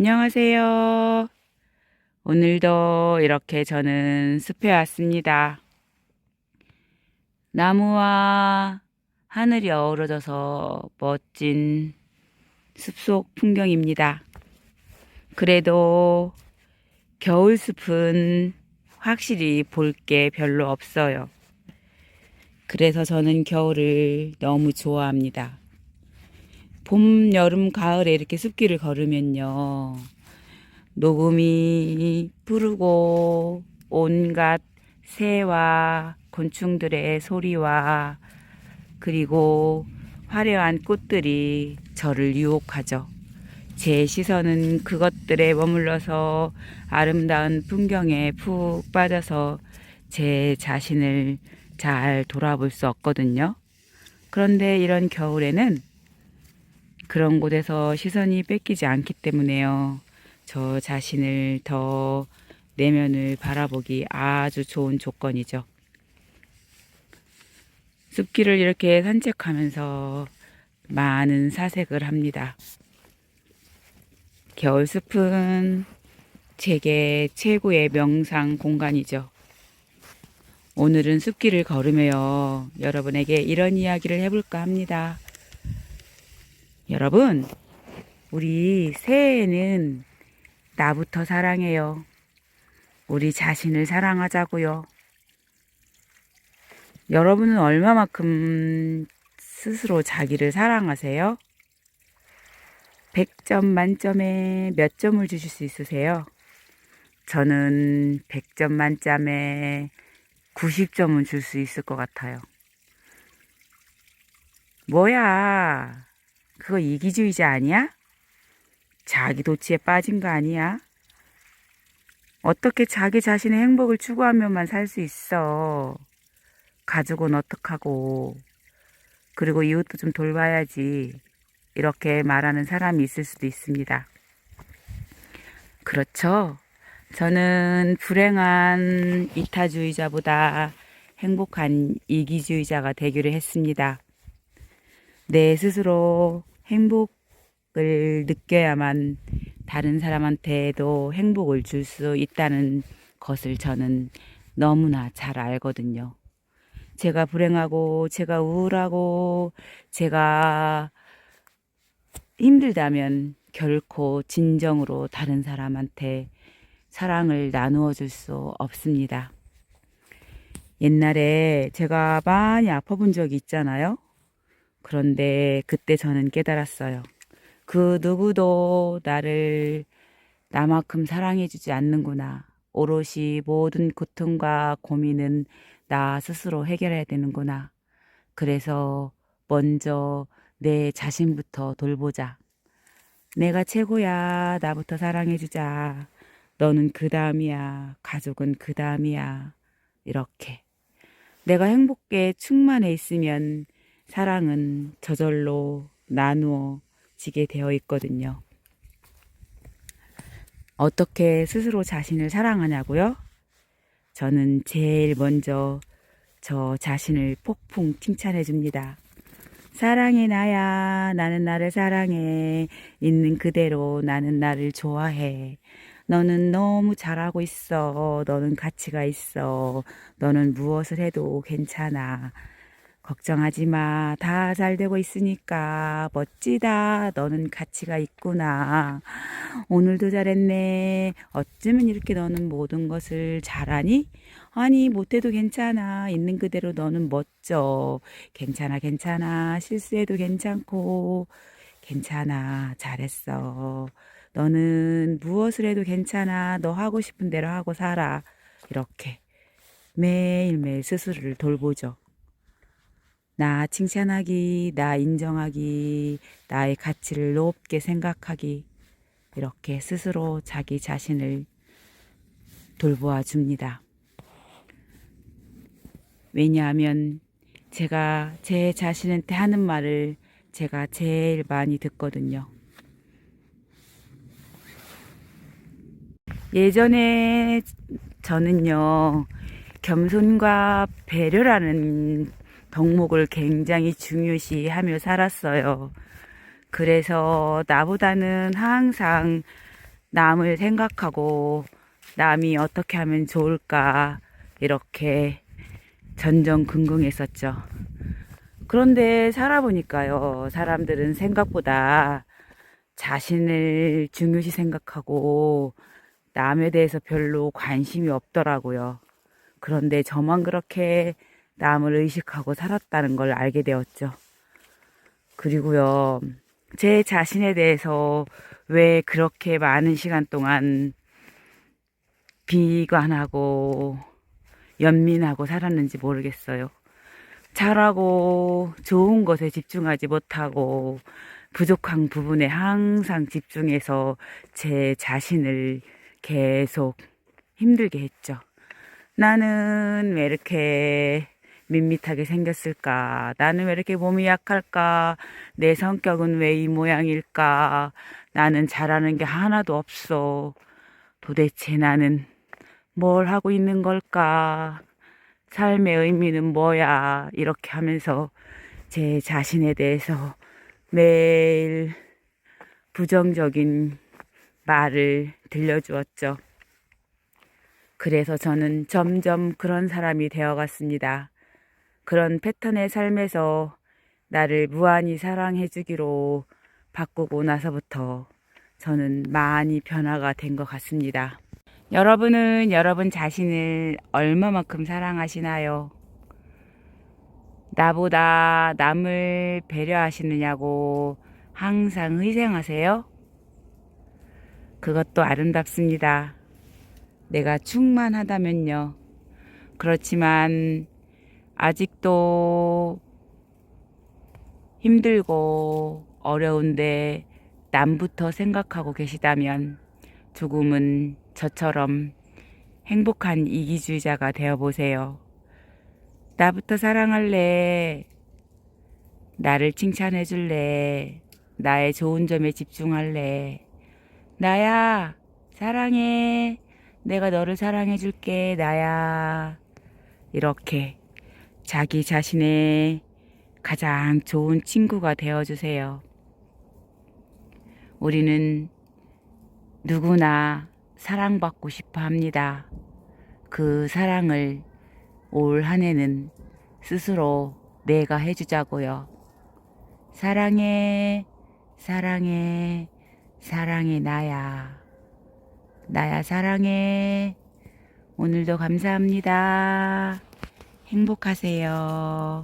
안녕하세요. 오늘도 이렇게 저는 숲에 왔습니다. 나무와 하늘이 어우러져서 멋진 숲속 풍경입니다. 그래도 겨울 숲은 확실히 볼 게 별로 없어요. 그래서 저는 겨울을 너무 좋아합니다. 봄, 여름, 가을에 이렇게 숲길을 걸으면요. 녹음이 부르고 온갖 새와 곤충들의 소리와 그리고 화려한 꽃들이 저를 유혹하죠. 제 시선은 그것들에 머물러서 아름다운 풍경에 푹 빠져서 제 자신을 잘 돌아볼 수 없거든요. 그런데 이런 겨울에는 그런 곳에서 시선이 뺏기지 않기 때문에요. 저 자신을 더 내면을 바라보기 아주 좋은 조건이죠. 숲길을 이렇게 산책하면서 많은 사색을 합니다. 겨울 숲은 제게 최고의 명상 공간이죠. 오늘은 숲길을 걸으며 여러분에게 이런 이야기를 해볼까 합니다. 여러분, 우리 새해에는 나부터 사랑해요. 우리 자신을 사랑하자고요. 여러분은 얼마만큼 스스로 자기를 사랑하세요? 100점 만점에 몇 점을 주실 수 있으세요? 저는 100점 만점에 90점은 줄 수 있을 것 같아요. 뭐야? 그거 이기주의자 아니야? 자기 도취에 빠진 거 아니야? 어떻게 자기 자신의 행복을 추구하면만 살 수 있어? 가족은 어떡하고? 그리고 이웃도 좀 돌봐야지. 이렇게 말하는 사람이 있을 수도 있습니다. 그렇죠. 저는 불행한 이타주의자보다 행복한 이기주의자가 되기로 했습니다. 내 스스로 행복을 느껴야만 다른 사람한테도 행복을 줄 수 있다는 것을 저는 너무나 잘 알거든요. 제가 불행하고, 제가 우울하고, 제가 힘들다면 결코 진정으로 다른 사람한테 사랑을 나누어 줄 수 없습니다. 옛날에 제가 많이 아파 본 적이 있잖아요. 그런데 그때 저는 깨달았어요. 그 누구도 나를 나만큼 사랑해주지 않는구나. 오롯이 모든 고통과 고민은 나 스스로 해결해야 되는구나. 그래서 먼저 내 자신부터 돌보자. 내가 최고야. 나부터 사랑해주자. 너는 그 다음이야. 가족은 그 다음이야. 이렇게. 내가 행복에 충만해 있으면 사랑은 저절로 나누어지게 되어 있거든요. 어떻게 스스로 자신을 사랑하냐고요? 저는 제일 먼저 저 자신을 폭풍 칭찬해 줍니다. 사랑해 나야 나는 나를 사랑해 있는 그대로 나는 나를 좋아해 너는 너무 잘하고 있어 너는 가치가 있어 너는 무엇을 해도 괜찮아 걱정하지 마. 다 잘 되고 있으니까 멋지다. 너는 가치가 있구나. 오늘도 잘했네. 어쩌면 이렇게 너는 모든 것을 잘하니? 아니, 못해도 괜찮아. 있는 그대로 너는 멋져. 괜찮아, 괜찮아. 실수해도 괜찮고. 괜찮아. 잘했어. 너는 무엇을 해도 괜찮아. 너 하고 싶은 대로 하고 살아. 이렇게 매일매일 스스로를 돌보죠. 나 칭찬하기, 나 인정하기, 나의 가치를 높게 생각하기, 이렇게 스스로 자기 자신을 돌보아 줍니다. 왜냐하면 제가 제 자신한테 하는 말을 제가 제일 많이 듣거든요. 예전에 저는요, 겸손과 배려라는 덕목을 굉장히 중요시하며 살았어요. 그래서 나보다는 항상 남을 생각하고 남이 어떻게 하면 좋을까 이렇게 전전긍긍했었죠. 그런데 살아보니까요, 사람들은 생각보다 자신을 중요시 생각하고 남에 대해서 별로 관심이 없더라고요. 그런데 저만 그렇게 남을 의식하고 살았다는 걸 알게 되었죠. 그리고요, 제 자신에 대해서 왜 그렇게 많은 시간 동안 비관하고 연민하고 살았는지 모르겠어요. 잘하고 좋은 것에 집중하지 못하고 부족한 부분에 항상 집중해서 제 자신을 계속 힘들게 했죠. 나는 왜 이렇게 밋밋하게 생겼을까? 나는 왜 이렇게 몸이 약할까? 내 성격은 왜 이 모양일까? 나는 잘하는 게 하나도 없어. 도대체 나는 뭘 하고 있는 걸까? 삶의 의미는 뭐야? 이렇게 하면서 제 자신에 대해서 매일 부정적인 말을 들려주었죠. 그래서 저는 점점 그런 사람이 되어갔습니다. 그런 패턴의 삶에서 나를 무한히 사랑해 주기로 바꾸고 나서부터 저는 많이 변화가 된 것 같습니다. 여러분은 여러분 자신을 얼마만큼 사랑하시나요? 나보다 남을 배려하시느냐고 항상 희생하세요? 그것도 아름답습니다. 내가 충만하다면요. 그렇지만 아직도 힘들고 어려운데 남부터 생각하고 계시다면 조금은 저처럼 행복한 이기주의자가 되어 보세요. 나부터 사랑할래. 나를 칭찬해 줄래. 나의 좋은 점에 집중할래. 나야, 사랑해. 내가 너를 사랑해 줄게, 나야. 이렇게 자기 자신의 가장 좋은 친구가 되어 주세요. 우리는 누구나 사랑받고 싶어 합니다. 그 사랑을 올 한 해는 스스로 내가 해주자고요. 사랑해, 사랑해, 사랑해, 나야. 나야, 사랑해. 오늘도 감사합니다. 행복하세요.